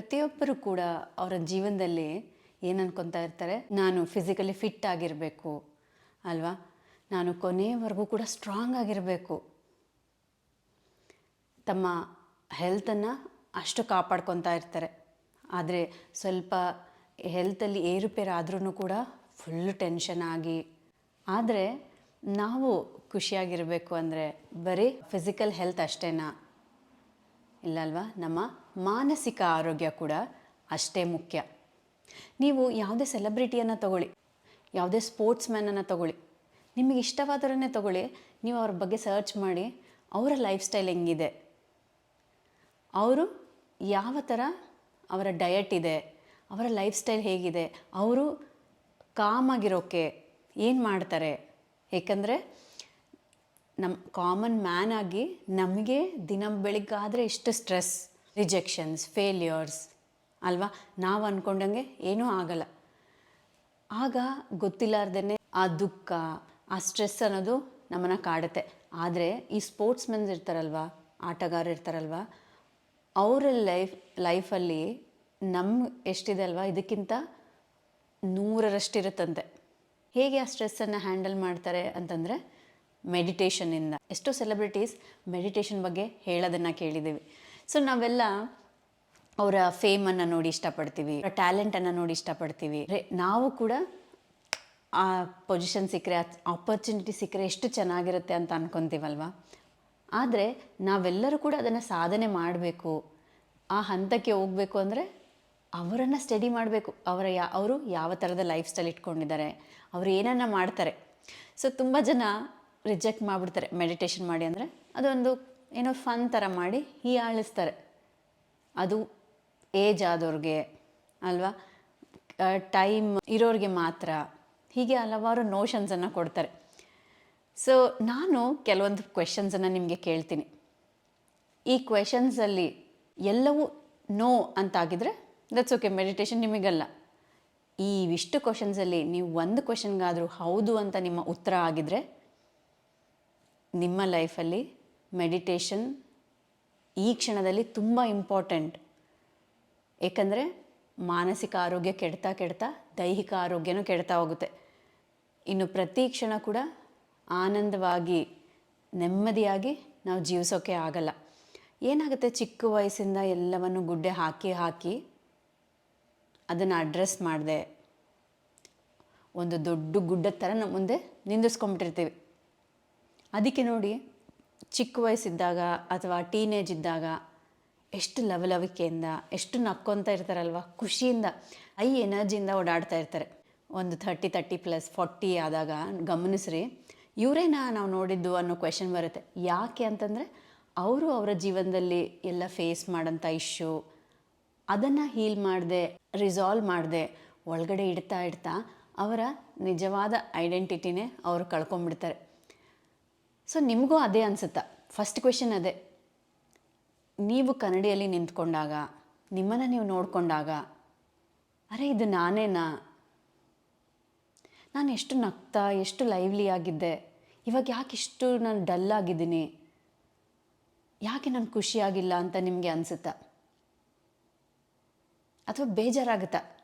ಪ್ರತಿಯೊಬ್ಬರು ಕೂಡ ಅವರ ಜೀವನದಲ್ಲಿ ಏನು ಇರ್ತಾರೆ, ನಾನು ಫಿಸಿಕಲಿ ಫಿಟ್ ಆಗಿರಬೇಕು, ಅಲ್ವಾ? ನಾನು ಕೊನೆಯವರೆಗೂ ಕೂಡ ಸ್ಟ್ರಾಂಗ್ ಆಗಿರಬೇಕು. ತಮ್ಮ ಹೆಲ್ತನ್ನು ಅಷ್ಟು ಕಾಪಾಡ್ಕೊತಾ ಇರ್ತಾರೆ. ಆದರೆ ಸ್ವಲ್ಪ ಹೆಲ್ತಲ್ಲಿ ಏರುಪೇರು ಆದ್ರೂ ಕೂಡ ಫುಲ್ ಟೆನ್ಷನ್ ಆಗಿ. ಆದರೆ ನಾವು ಖುಷಿಯಾಗಿರಬೇಕು ಅಂದರೆ ಬರೀ ಫಿಸಿಕಲ್ ಹೆಲ್ತ್ ಅಷ್ಟೇನಾ? ಇಲ್ಲ ಅಲ್ವಾ? ನಮ್ಮ ಮಾನಸಿಕ ಆರೋಗ್ಯ ಕೂಡ ಅಷ್ಟೇ ಮುಖ್ಯ. ನೀವು ಯಾವುದೇ ಸೆಲೆಬ್ರಿಟಿಯನ್ನು ತಗೊಳ್ಳಿ, ಯಾವುದೇ ಸ್ಪೋರ್ಟ್ಸ್ ಮ್ಯಾನನ್ನು ತಗೊಳ್ಳಿ, ನಿಮಗೆ ಇಷ್ಟವಾದರನ್ನೇ ತಗೊಳ್ಳಿ, ನೀವು ಅವ್ರ ಬಗ್ಗೆ ಸರ್ಚ್ ಮಾಡಿ ಅವರ ಲೈಫ್ ಸ್ಟೈಲ್ ಹೆಂಗಿದೆ, ಅವರು ಯಾವ ಥರ ಅವರ ಡಯಟ್ ಇದೆ, ಅವರ ಲೈಫ್ ಸ್ಟೈಲ್ ಹೇಗಿದೆ, ಅವರು ಕಾಮಾಗಿರೋಕ್ಕೆ ಏನು ಮಾಡ್ತಾರೆ? ಏಕೆಂದರೆ ನಮ್ಮ ಕಾಮನ್ ಮ್ಯಾನ್ ಆಗಿ ನಮಗೆ ದಿನ ಬೆಳಿಗ್ಗೆ ಆದರೆ ಇಷ್ಟು ಸ್ಟ್ರೆಸ್. ರಿಜೆಕ್ಷನ್ಸ್, ಫೇಲ್ಯೂರ್ಸ್, ಅಲ್ವಾ? ನಾವು ಅಂದ್ಕೊಂಡಂಗೆ ಏನೂ ಆಗಲ್ಲ. ಆಗ ಗೊತ್ತಿಲ್ಲಾರ್ದೇ ಆ ದುಃಖ, ಆ ಸ್ಟ್ರೆಸ್ ಅನ್ನೋದು ನಮ್ಮನ್ನು ಕಾಡುತ್ತೆ. ಆದರೆ ಈ ಸ್ಪೋರ್ಟ್ಸ್ ಮೆನ್ಸ್ ಇರ್ತಾರಲ್ವ ಆಟಗಾರ ಇರ್ತಾರಲ್ವ, ಅವರ ಲೈಫ್, ಲೈಫಲ್ಲಿ ನಮ್ಮ ಎಷ್ಟಿದೆ ಅಲ್ವಾ? ಇದಕ್ಕಿಂತ ನೂರರಷ್ಟಿರುತ್ತಂತೆ. ಹೇಗೆ ಆ ಸ್ಟ್ರೆಸ್ಸನ್ನು ಹ್ಯಾಂಡಲ್ ಮಾಡ್ತಾರೆ ಅಂತಂದರೆ ಮೆಡಿಟೇಷನ್ನಿಂದ. ಎಷ್ಟೋ ಸೆಲೆಬ್ರಿಟೀಸ್ ಮೆಡಿಟೇಷನ್ ಬಗ್ಗೆ ಹೇಳೋದನ್ನು ಕೇಳಿದ್ದೀವಿ. ಸೊ ನಾವೆಲ್ಲ ಅವರ ಫೇಮನ್ನು ನೋಡಿ ಇಷ್ಟಪಡ್ತೀವಿ, ಅವರ ಟ್ಯಾಲೆಂಟನ್ನು ನೋಡಿ ಇಷ್ಟಪಡ್ತೀವಿ. ನಾವು ಕೂಡ ಆ ಪೊಸಿಷನ್ ಸಿಕ್ಕರೆ ಆಪರ್ಚುನಿಟಿ ಸಿಕ್ಕರೆ ಎಷ್ಟು ಚೆನ್ನಾಗಿರುತ್ತೆ ಅಂತ ಅನ್ಕೊತೀವಲ್ವಾ? ಆದರೆ ನಾವೆಲ್ಲರೂ ಕೂಡ ಅದನ್ನು ಸಾಧನೆ ಮಾಡಬೇಕು. ಆ ಹಂತಕ್ಕೆ ಹೋಗಬೇಕು ಅಂದರೆ ಅವರನ್ನು ಸ್ಟಡಿ ಮಾಡಬೇಕು. ಅವರ ಯಾ, ಅವರು ಯಾವ ಥರದ ಲೈಫ್ ಸ್ಟೈಲ್ ಇಟ್ಕೊಂಡಿದ್ದಾರೆ, ಅವರು ಏನನ್ನ ಮಾಡ್ತಾರೆ. ಸೊ ತುಂಬ ಜನ ರಿಜೆಕ್ಟ್ ಮಾಡಿಬಿಡ್ತಾರೆ ಮೆಡಿಟೇಷನ್ ಮಾಡಿ ಅಂದರೆ ಅದೊಂದು ಏನೋ ಫನ್ ಥರ ಮಾಡಿ ಹೀಯಾಳಿಸ್ತಾರೆ ಅದು ಏಜ್ ಆದವ್ರಿಗೆ ಅಲ್ವಾ? ಟೈಮ್ ಇರೋರಿಗೆ ಮಾತ್ರ. ಹೀಗೆ ಹಲವಾರು ನೋಷನ್ಸನ್ನು ಕೊಡ್ತಾರೆ. ಸೊ ನಾನು ಕೆಲವೊಂದು ಕ್ವೆಶನ್ಸನ್ನು ನಿಮಗೆ ಕೇಳ್ತೀನಿ. ಈ ಕ್ವೆಶನ್ಸಲ್ಲಿ ಎಲ್ಲವೂ ನೋ ಅಂತಾಗಿದ್ರೆ ದಟ್ಸ್ ಓಕೆ ಮೆಡಿಟೇಷನ್ ನಿಮಗಲ್ಲ. ಈ ಇಷ್ಟು ಕ್ವಶನ್ಸಲ್ಲಿ ನೀವು ಒಂದು ಕ್ವೆಶನ್ಗಾದರೂ ಹೌದು ಅಂತ ನಿಮ್ಮ ಉತ್ತರ ಆಗಿದ್ರೆ ನಿಮ್ಮ ಲೈಫಲ್ಲಿ ಮೆಡಿಟೇಷನ್ ಈ ಕ್ಷಣದಲ್ಲಿ ತುಂಬ ಇಂಪಾರ್ಟೆಂಟ್ ಏಕೆಂದರೆ ಮಾನಸಿಕ ಆರೋಗ್ಯ ಕೆಡ್ತಾ ಕೆಡ್ತಾ ದೈಹಿಕ ಆರೋಗ್ಯನೂ ಕೆಡ್ತಾ ಹೋಗುತ್ತೆ. ಇನ್ನು ಪ್ರತಿ ಕ್ಷಣ ಕೂಡ ಆನಂದವಾಗಿ, ನೆಮ್ಮದಿಯಾಗಿ ನಾವು ಜೀವಿಸೋಕೆ ಆಗಲ್ಲ. ಏನಾಗುತ್ತೆ? ಚಿಕ್ಕ ವಯಸ್ಸಿಂದ ಎಲ್ಲವನ್ನು ಗುಡ್ಡೆ ಹಾಕಿ ಹಾಕಿ ಅದನ್ನು ಅಡ್ರೆಸ್ ಮಾಡಿದೆ. ಒಂದು ದೊಡ್ಡ ಗುಡ್ಡದ ಥರ ನಮ್ಮ ಮುಂದೆ ನಿಂದಿಸ್ಕೊಂಬಿಟ್ಟಿರ್ತೀವಿ ಅದಕ್ಕೆ ನೋಡಿ ಚಿಕ್ಕ ವಯಸ್ಸಿದ್ದಾಗ ಅಥವಾ ಟೀನೇಜ್ ಇದ್ದಾಗ ಎಷ್ಟು ಲವಲವಿಕೆಯಿಂದ, ಎಷ್ಟು ನಕ್ಕೊತ ಇರ್ತಾರಲ್ವ? ಖುಷಿಯಿಂದ ಐ ಎನರ್ಜಿಯಿಂದ ಓಡಾಡ್ತಾ ಇರ್ತಾರೆ. ಒಂದು ಥರ್ಟಿ ತರ್ಟಿ ಪ್ಲಸ್ ಫಾರ್ಟಿ ಆದಾಗ ಗಮನಿಸ್ರಿ. ಇವರೇನಾ ನಾವು ನೋಡಿದ್ದು ಅನ್ನೋ ಕ್ವೆಶನ್ ಬರುತ್ತೆ. ಯಾಕೆ ಅಂತಂದರೆ, ಅವರು ಅವರ ಜೀವನದಲ್ಲಿ ಎಲ್ಲ ಫೇಸ್ ಮಾಡೋಂಥ ಇಶ್ಯೂ ಅದನ್ನು ಹೀಲ್ ಮಾಡದೆ ರಿಸಾಲ್ವ್ ಮಾಡದೆ, ಒಳಗಡೆ ಇಡ್ತಾ ಇಡ್ತಾ ಅವರ ನಿಜವಾದ ಐಡೆಂಟಿಟಿನೇ ಅವರು ಕಳ್ಕೊಂಬಿಡ್ತಾರೆ ಸೊ ನಿಮಗೂ ಅದೇ ಅನಿಸುತ್ತಾ? ಫಸ್ಟ್ ಕ್ವೆಶನ್ ಅದೇ. ನೀವು ಕನ್ನಡಿಯಲ್ಲಿ ನಿಂತ್ಕೊಂಡಾಗ, ನಿಮ್ಮನ್ನು ನೀವು ನೋಡಿಕೊಂಡಾಗ, ಅರೆ, ಇದು ನಾನೇನಾ? ನಾನು ಎಷ್ಟು ನಗ್ತಾ, ಎಷ್ಟು ಲೈವ್ಲಿ ಆಗಿದ್ದೆ. ಇವಾಗ ಯಾಕೆ ಇಷ್ಟು ನಾನು ಡಲ್ ಆಗಿದ್ದೀನಿ? ಯಾಕೆ ನಾನು ಖುಷಿಯಾಗಿಲ್ಲ? ಅಂತ ನಿಮಗೆ ಅನಿಸುತ್ತಾ? ಅಥವಾ ಬೇಜಾರಾಗುತ್ತಾ?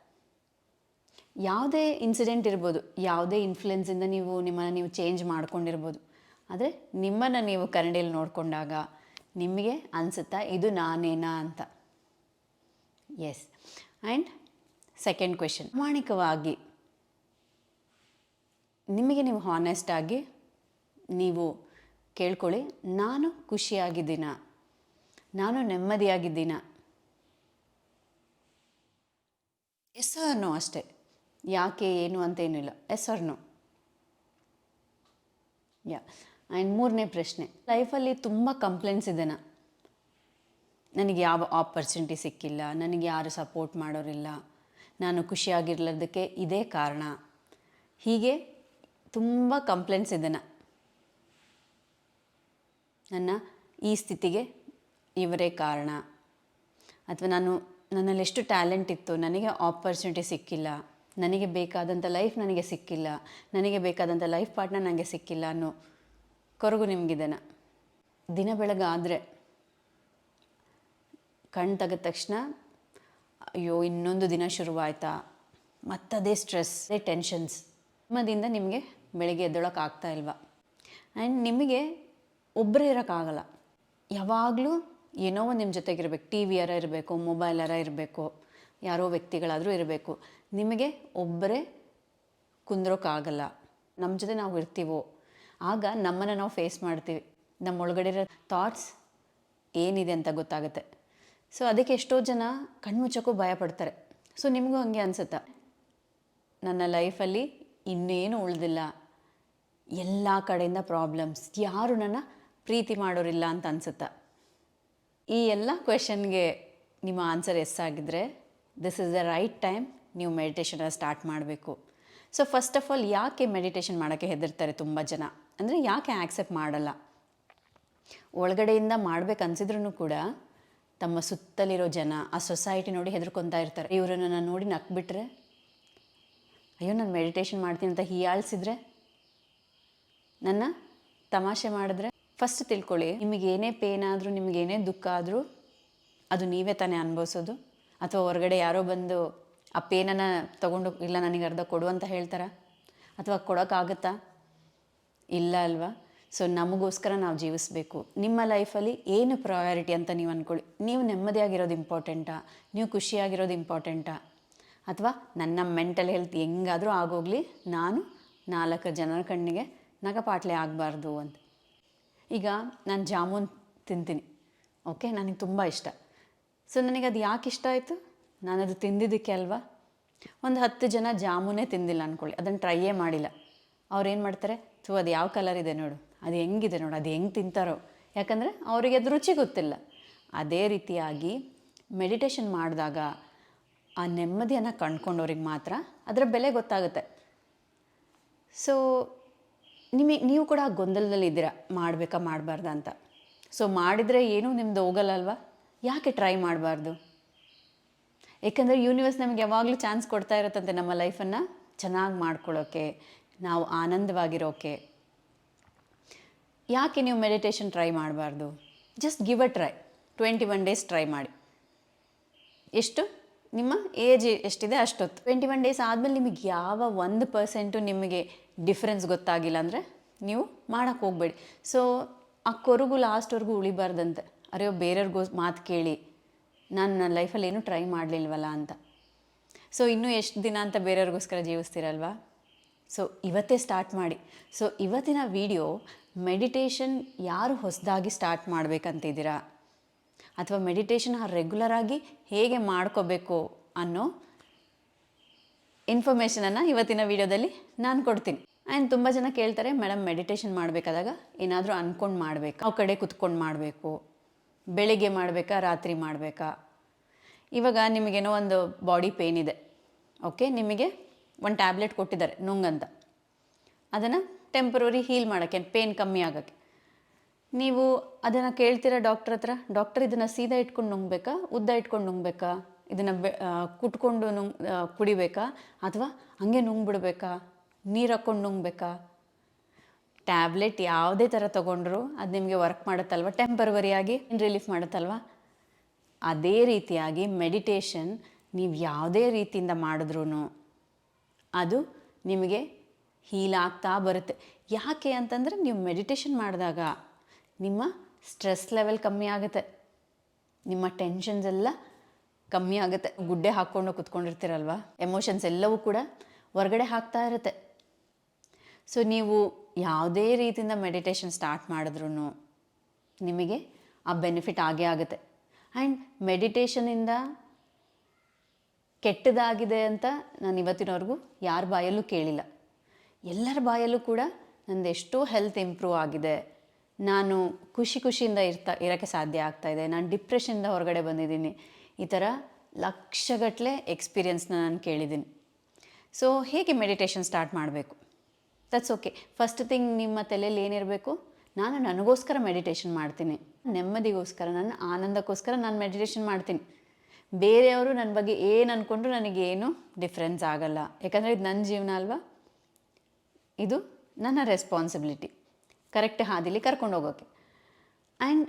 ಯಾವುದೇ ಇನ್ಸಿಡೆಂಟ್ ಇರ್ಬೋದು, ಯಾವುದೇ ಇನ್ಫ್ಲುಯೆನ್ಸಿಂದ ನೀವು ನಿಮ್ಮನ್ನು ನೀವು ಚೇಂಜ್ ಮಾಡ್ಕೊಂಡಿರ್ಬೋದು. ಆದರೆ ನಿಮ್ಮನ್ನು ನೀವು ಕನ್ನಡಿಯಲ್ಲಿ ನೋಡಿಕೊಂಡಾಗ ನಿಮಗೆ ಅನಿಸುತ್ತಾ, ಇದು ನಾನೇನಾ ಅಂತ? ಎಸ್ ಆ್ಯಂಡ್ ಸೆಕೆಂಡ್ ಕ್ವೆಶನ್ ಪ್ರಾಮಾಣಿಕವಾಗಿ ನಿಮಗೆ ನೀವು ಹಾನೆಸ್ಟ್ ಆಗಿ ನೀವು ಕೇಳ್ಕೊಳ್ಳಿ, ನಾನು ಖುಷಿಯಾಗಿದ್ದೀನ? ನಾನು ನೆಮ್ಮದಿಯಾಗಿದ್ದೀನ? ಎಸ್ ನೋ ಅಷ್ಟೇ. ಯಾಕೆ, ಏನು ಅಂತ ಏನಿಲ್ಲ. ಎಸ್ ನೋ ಯಾ ಆ್ಯಂಡ್ ಮೂರನೇ ಪ್ರಶ್ನೆ, ಲೈಫಲ್ಲಿ ತುಂಬ ಕಂಪ್ಲೇಂಟ್ಸ್ ಇದೆ ನನಗೆ ಯಾವ ಆಪರ್ಚುನಿಟಿ ಸಿಕ್ಕಿಲ್ಲ, ನನಗೆ ಯಾರು ಸಪೋರ್ಟ್ ಮಾಡೋರಿಲ್ಲ, ನಾನು ಖುಷಿಯಾಗಿರ್ಲದಕ್ಕೆ ಇದೇ ಕಾರಣ. ಹೀಗೆ ತುಂಬ ಕಂಪ್ಲೇಂಟ್ಸ್ ಇದೆ ನನ್ನ ಈ ಸ್ಥಿತಿಗೆ ಇವರೇ ಕಾರಣ. ಅಥವಾ ನಾನು, ನನ್ನಲ್ಲಿ ಎಷ್ಟು ಟ್ಯಾಲೆಂಟ್ ಇತ್ತು, ನನಗೆ ಆಪರ್ಚುನಿಟಿ ಸಿಕ್ಕಿಲ್ಲ, ನನಗೆ ಬೇಕಾದಂಥ ಲೈಫ್ ನನಗೆ ಸಿಕ್ಕಿಲ್ಲ, ನನಗೆ ಬೇಕಾದಂಥ ಲೈಫ್ ಪಾರ್ಟ್ನರ್ ನನಗೆ ಸಿಕ್ಕಿಲ್ಲ ಅನ್ನೋ ಕೊರಗು ನಿಮಗಿದೆನ ದಿನ ಬೆಳಗಾದರೆ ಕಣ್ಣು ತೆಗೆದ ತಕ್ಷಣ, ಅಯ್ಯೋ, ಇನ್ನೊಂದು ದಿನ ಶುರುವಾಯ್ತಾ? ಮತ್ತದೇ ಸ್ಟ್ರೆಸ್ ಅದೇ ಟೆನ್ಷನ್ಸ್ ನಿಮ್ಮದಿಂದ ನಿಮಗೆ ಬೆಳಗ್ಗೆ ಎದ್ದೊಳಕ್ಕೆ ಆಗ್ತಾ ಇಲ್ವಾ? ಆ್ಯಂಡ್ ನಿಮಗೆ ಒಬ್ಬರೇ ಇರೋಕ್ಕಾಗಲ್ಲ ಯಾವಾಗಲೂ ಏನೋ ಒಂದು ನಿಮ್ಮ ಇರಬೇಕು. ಟಿ ವಿಯಾರ ಇರಬೇಕು ಮೊಬೈಲಾರ ಇರಬೇಕು, ಯಾರೋ ವ್ಯಕ್ತಿಗಳಾದರೂ ಇರಬೇಕು. ನಿಮಗೆ ಒಬ್ಬರೇ ಕುಂದ್ರೋಕ್ಕಾಗಲ್ಲ ನಮ್ಮ ಜೊತೆ ನಾವು ಇರ್ತೀವೋ ಆಗ ನಮ್ಮನ್ನು ನಾವು ಫೇಸ್ ಮಾಡ್ತೀವಿ. ನಮ್ಮ ಒಳಗಡೆ ಇರೋ ಥಾಟ್ಸ್ ಏನಿದೆ ಅಂತ ಗೊತ್ತಾಗುತ್ತೆ. ಸೊ ಅದಕ್ಕೆ ಎಷ್ಟೋ ಜನ ಕಣ್ಮುಚ್ಚಕ್ಕೂ ಭಯ ಪಡ್ತಾರೆ ಸೊ ನಿಮಗೂ ಹಂಗೆ ಅನಿಸುತ್ತಾ? ನನ್ನ ಲೈಫಲ್ಲಿ ಇನ್ನೇನು ಉಳಿದಿಲ್ಲ. ಎಲ್ಲ ಕಡೆಯಿಂದ ಪ್ರಾಬ್ಲಮ್ಸ್ ಯಾರು ನನ್ನ ಪ್ರೀತಿ ಮಾಡೋರಿಲ್ಲ ಅಂತ ಅನಿಸುತ್ತಾ? ಈ ಎಲ್ಲ ಕ್ವೆಶನ್ಗೆ ನಿಮ್ಮ ಆನ್ಸರ್ ಎಸ್ ಆಗಿದ್ರೆ this is the right time ನೀವು ಮೆಡಿಟೇಷನ್ನ ಸ್ಟಾರ್ಟ್ ಮಾಡಬೇಕು. ಸೊ ಫಸ್ಟ್ ಆಫ್ ಆಲ್ ಯಾಕೆ ಮೆಡಿಟೇಷನ್ ಮಾಡೋಕ್ಕೆ ಹೆದರ್ತಾರೆ ತುಂಬ ಜನ? ಅಂದರೆ ಯಾಕೆ ಆ್ಯಕ್ಸೆಪ್ಟ್ ಮಾಡಲ್ಲ? ಒಳಗಡೆಯಿಂದ ಮಾಡ್ಬೇಕು ಅನ್ಸಿದ್ರೂ ಕೂಡ ತಮ್ಮ ಸುತ್ತಲಿರೋ ಜನ ಆ ಸೊಸೈಟಿ ನೋಡಿ ಹೆದರ್ಕೊತಾ ಇರ್ತಾರೆ. ಇವರನ್ನು ನಾನು ನೋಡಿ ನಕ್ಬಿಟ್ರೆ? ಅಯ್ಯೋ, ನಾನು ಮೆಡಿಟೇಷನ್ ಮಾಡ್ತೀನಿ ಅಂತ ಹೀಯಾಳಿಸಿದ್ರೆ? ನನ್ನ ತಮಾಷೆ ಮಾಡಿದ್ರೆ? ಫಸ್ಟ್ ತಿಳ್ಕೊಳ್ಳಿ, ನಿಮಗೇನೇ ಪೇನ್ ಆದರೂ, ನಿಮಗೇನೇ ದುಃಖ ಆದರೂ ಅದು ನೀವೇ ತಾನೇ ಅನುಭವಿಸೋದು? ಅಥವಾ ಹೊರಗಡೆ ಯಾರೋ ಬಂದು ಆ ಪೇನನ್ನು ತೊಗೊಂಡು, ಇಲ್ಲ, ನನಗೆ ಅರ್ಧ ಕೊಡು ಅಂತ ಹೇಳ್ತಾರ? ಅಥವಾ ಕೊಡೋಕ್ಕಾಗತ್ತಾ? ಇಲ್ಲ ಅಲ್ವಾ? ಸೊ ನಮಗೋಸ್ಕರ ನಾವು ಜೀವಿಸಬೇಕು. ನಿಮ್ಮ ಲೈಫಲ್ಲಿ ಏನು ಪ್ರಯಾರಿಟಿ ಅಂತ ನೀವು ಅಂದ್ಕೊಳ್ಳಿ ನೀವು ನೆಮ್ಮದಿಯಾಗಿರೋದು ಇಂಪಾರ್ಟೆಂಟಾ ನೀವು ಖುಷಿಯಾಗಿರೋದು ಇಂಪಾರ್ಟೆಂಟಾ ಅಥವಾ ನನ್ನ ಮೆಂಟಲ್ ಹೆಲ್ತ್ ಹೆಂಗಾದರೂ ಆಗೋಗಲಿ, ನಾನು ನಾಲ್ಕು ಜನರ ಕಣ್ಣಿಗೆ ನಗಪಾಟ್ಲೆ ಆಗಬಾರ್ದು ಅಂತ. ಈಗ ನಾನು ಜಾಮೂನ್ ತಿಂತೀನಿ. ಓಕೆ ನನಗೆ ತುಂಬ ಇಷ್ಟ. ಸೊ ನನಗೆ ಅದು ಯಾಕೆ ಇಷ್ಟ ಆಯಿತು? ನಾನು ಅದು ತಿಂದಿದ್ದಕ್ಕೆ ಅಲ್ವಾ? ಒಂದು ಹತ್ತು ಜನ ಜಾಮೂನೇ ತಿಂದಿಲ್ಲ ಅಂದ್ಕೊಳ್ಳಿ ಅದನ್ನು ಟ್ರೈಯೇ ಮಾಡಿಲ್ಲ. ಅವ್ರು ಏನು ಮಾಡ್ತಾರೆ? ಥೂ, ಅದು ಯಾವ ಕಲರ್ ಇದೆ ನೋಡು. ಅದು ಹೆಂಗಿದೆ ನೋಡು. ಅದು ಹೆಂಗೆ ತಿಂತಾರೋ. ಯಾಕಂದರೆ ಅವರಿಗೆ ಅದು ರುಚಿ ಗೊತ್ತಿಲ್ಲ. ಅದೇ ರೀತಿಯಾಗಿ ಮೆಡಿಟೇಷನ್ ಮಾಡಿದಾಗ ಆ ನೆಮ್ಮದಿಯನ್ನು ಕಂಡ್ಕೊಂಡವ್ರಿಗೆ ಮಾತ್ರ ಅದರ ಬೆಲೆ ಗೊತ್ತಾಗುತ್ತೆ. ಸೊ ನಿಮಗೆ ನೀವು ಕೂಡ ಗೊಂದಲದಲ್ಲಿ ಇದ್ದೀರಾ? ಮಾಡಬೇಕಾ, ಮಾಡಬಾರ್ದ ಅಂತ. ಸೊ ಮಾಡಿದರೆ ಏನೂ ನಿಮ್ಮದು ಹೋಗಲ್ಲಲ್ವಾ? ಯಾಕೆ ಟ್ರೈ ಮಾಡಬಾರ್ದು? ಏಕೆಂದರೆ ಯೂನಿವರ್ಸ್ ನಮಗೆ ಯಾವಾಗಲೂ ಚಾನ್ಸ್ ಕೊಡ್ತಾ ಇರುತ್ತಂತೆ ನಮ್ಮ ಲೈಫನ್ನು ಚೆನ್ನಾಗಿ ಮಾಡ್ಕೊಳ್ಳೋಕ್ಕೆ ನಾವು ಆನಂದವಾಗಿರೋಕೆ. ಯಾಕೆ ನೀವು ಮೆಡಿಟೇಷನ್ ಟ್ರೈ ಮಾಡಬಾರ್ದು? Just give a try twenty one days try ಮಾಡಿ. ಎಷ್ಟು? ನಿಮ್ಮ ಏಜ್ ಎಷ್ಟಿದೆ? ಅಷ್ಟೊತ್ತು. ಟ್ವೆಂಟಿ ಒನ್ ಡೇಸ್ ಆದಮೇಲೆ ನಿಮಗೆ ಯಾವ ಒಂದು ಪರ್ಸೆಂಟು ನಿಮಗೆ ಡಿಫ್ರೆನ್ಸ್ ಗೊತ್ತಾಗಿಲ್ಲ ಅಂದರೆ ನೀವು ಮಾಡೋಕ್ಕೆ ಹೋಗಬೇಡಿ. ಸೊ ಆ ಕೊರಗು ಲಾಸ್ಟ್ವರೆಗೂ ಉಳಿಬಾರ್ದಂತೆ. ಅರೆಯೋ ಬೇರೆಯವ್ರಿಗೂ ಮಾತು ಕೇಳಿ. ನಾನು ನನ್ನ ಲೈಫಲ್ಲಿ ಏನೂ ಟ್ರೈ ಮಾಡಲಿಲ್ವಲ್ಲ ಅಂತ. ಸೊ ಇನ್ನೂ ಎಷ್ಟು ದಿನ ಅಂತ ಬೇರೆಯವ್ರಿಗೋಸ್ಕರ ಜೀವಿಸ್ತೀರಲ್ವಾ? ಸೊ ಇವತ್ತೇ ಸ್ಟಾರ್ಟ್ ಮಾಡಿ. ಸೊ ಇವತ್ತಿನ ವಿಡಿಯೋ ಮೆಡಿಟೇಷನ್ ಯಾರು ಹೊಸದಾಗಿ ಸ್ಟಾರ್ಟ್ ಮಾಡಬೇಕಂತಿದ್ದೀರಾ? ಅಥವಾ ಮೆಡಿಟೇಷನ್ ರೆಗ್ಯುಲರ್ ಆಗಿ ಹೇಗೆ ಮಾಡ್ಕೋಬೇಕು ಅನ್ನೋ ಇನ್ಫಾರ್ಮೇಷನನ್ನು ಇವತ್ತಿನ ವಿಡಿಯೋದಲ್ಲಿ ನಾನು ಕೊಡ್ತೀನಿ. ಆ್ಯಂಡ್ ತುಂಬ ಜನ ಕೇಳ್ತಾರೆ ಮೇಡಮ್ ಮೆಡಿಟೇಷನ್ ಮಾಡಬೇಕಾದಾಗ ಏನಾದರೂ ಅಂದ್ಕೊಂಡು ಮಾಡಬೇಕು? ಆ ಕಡೆ ಕುತ್ಕೊಂಡು ಮಾಡಬೇಕು. ಬೆಳಿಗ್ಗೆ ಮಾಡಬೇಕಾ? ರಾತ್ರಿ ಮಾಡಬೇಕಾ? ಇವಾಗ ನಿಮಗೇನೋ ಒಂದು ಬಾಡಿ ಪೇನ್ ಇದೆ. ಓಕೆ ನಿಮಗೆ ಒಂದು ಟ್ಯಾಬ್ಲೆಟ್ ಕೊಟ್ಟಿದ್ದಾರೆ, ನುಂಗಂತ. ಅದನ್ನು ಟೆಂಪ್ರರಿ ಹೀಲ್ ಮಾಡೋಕ್ಕೆ ಪೇನ್ ಕಮ್ಮಿ ಆಗೋಕ್ಕೆ. ನೀವು ಅದನ್ನು ಕೇಳ್ತೀರಾ ಡಾಕ್ಟ್ರ್ ಹತ್ರ? ಡಾಕ್ಟರ್ ಇದನ್ನು ಸೀದಾ ಇಟ್ಕೊಂಡು ನುಂಗ್ಬೇಕಾ? ಉದ್ದ ಇಟ್ಕೊಂಡು ನುಂಗ್ಬೇಕಾ? ಇದನ್ನು ಬೆ ಕುಟ್ಕೊಂಡು ನುಂಗ್ ಕುಡಿಬೇಕಾ? ಅಥವಾ ಹಂಗೆ ನುಂಗ್ಬಿಡ್ಬೇಕಾ? ನೀರು ಹಾಕ್ಕೊಂಡು ನುಂಗ್ಬೇಕಾ? ಟ್ಯಾಬ್ಲೆಟ್ ಯಾವುದೇ ಥರ ತೊಗೊಂಡ್ರು ಅದು ನಿಮಗೆ ವರ್ಕ್ ಮಾಡುತ್ತಲ್ವ? ಟೆಂಪರವರಿಯಾಗಿ ರಿಲೀಫ್ ಮಾಡುತ್ತಲ್ವ? ಅದೇ ರೀತಿಯಾಗಿ ಮೆಡಿಟೇಷನ್ ನೀವು ಯಾವುದೇ ರೀತಿಯಿಂದ ಮಾಡಿದ್ರೂ ಅದು ನಿಮಗೆ ಹೀಲ್ ಆಗ್ತಾ ಬರುತ್ತೆ. ಯಾಕೆ ಅಂತಂದರೆ ನೀವು ಮೆಡಿಟೇಷನ್ ಮಾಡಿದಾಗ ನಿಮ್ಮ ಸ್ಟ್ರೆಸ್ ಲೆವೆಲ್ ಕಮ್ಮಿ ಆಗುತ್ತೆ. ನಿಮ್ಮ ಟೆನ್ಷನ್ಸ್ ಎಲ್ಲ ಕಮ್ಮಿ ಆಗುತ್ತೆ. ಗುಡ್ಡೆ ಹಾಕ್ಕೊಂಡು ಕುತ್ಕೊಂಡಿರ್ತೀರಲ್ವ? ಎಮೋಷನ್ಸ್ ಎಲ್ಲವೂ ಕೂಡ ಹೊರಗಡೆ ಹಾಕ್ತಾ ಇರುತ್ತೆ. ಸೊ ನೀವು ಯಾವುದೇ ರೀತಿಯಿಂದ ಮೆಡಿಟೇಷನ್ ಸ್ಟಾರ್ಟ್ ಮಾಡಿದ್ರೂ ನಿಮಗೆ ಆ ಬೆನಿಫಿಟ್ ಆಗೇ ಆಗುತ್ತೆ. ಆ್ಯಂಡ್ ಮೆಡಿಟೇಷನಿಂದ ಕೆಟ್ಟದಾಗಿದೆ ಅಂತ ನಾನು ಇವತ್ತಿನವರೆಗೂ ಯಾರ ಬಾಯಲ್ಲೂ ಕೇಳಿಲ್ಲ. ಎಲ್ಲರ ಬಾಯಲ್ಲೂ ಕೂಡ ನಂದು ಎಷ್ಟೋ ಹೆಲ್ತ್ ಇಂಪ್ರೂವ್ ಆಗಿದೆ. ನಾನು ಖುಷಿ ಖುಷಿಯಿಂದ ಇರ್ತಾ, ಇರೋಕ್ಕೆ ಸಾಧ್ಯ ಆಗ್ತಾ ಇದೆ. ನಾನು ಡಿಪ್ರೆಷನಿಂದ ಹೊರಗಡೆ ಬಂದಿದ್ದೀನಿ. ಈ ಥರ ಲಕ್ಷಗಟ್ಟಲೆ ಎಕ್ಸ್ಪೀರಿಯನ್ಸ್ನ ನಾನು ಕೇಳಿದ್ದೀನಿ. ಸೊ ಹೇಗೆ ಮೆಡಿಟೇಷನ್ ಸ್ಟಾರ್ಟ್ ಮಾಡಬೇಕು? ದಟ್ಸ್ ಓಕೆ ಫಸ್ಟ್ ಥಿಂಗ್ ನಿಮ್ಮ ತಲೆಯಲ್ಲಿ ಏನಿರಬೇಕು, ನಾನು ನನಗೋಸ್ಕರ ಮೆಡಿಟೇಷನ್ ಮಾಡ್ತೀನಿ. ನೆಮ್ಮದಿಗೋಸ್ಕರ, ನನ್ನ ಆನಂದಕ್ಕೋಸ್ಕರ ನಾನು ಮೆಡಿಟೇಷನ್ ಮಾಡ್ತೀನಿ. ಬೇರೆಯವರು ನನ್ನ ಬಗ್ಗೆ ಏನು ಅಂದ್ಕೊಂಡ್ರು ನನಗೇನು ಡಿಫ್ರೆನ್ಸ್ ಆಗಲ್ಲ. ಯಾಕಂದರೆ ಇದು ನನ್ನ ಜೀವನ ಅಲ್ವಾ? ಇದು ನನ್ನ ರೆಸ್ಪಾನ್ಸಿಬಿಲಿಟಿ ಕರೆಕ್ಟ್ ಹಾದಿಲಿ ಕರ್ಕೊಂಡು ಹೋಗೋಕ್ಕೆ ಆ್ಯಂಡ್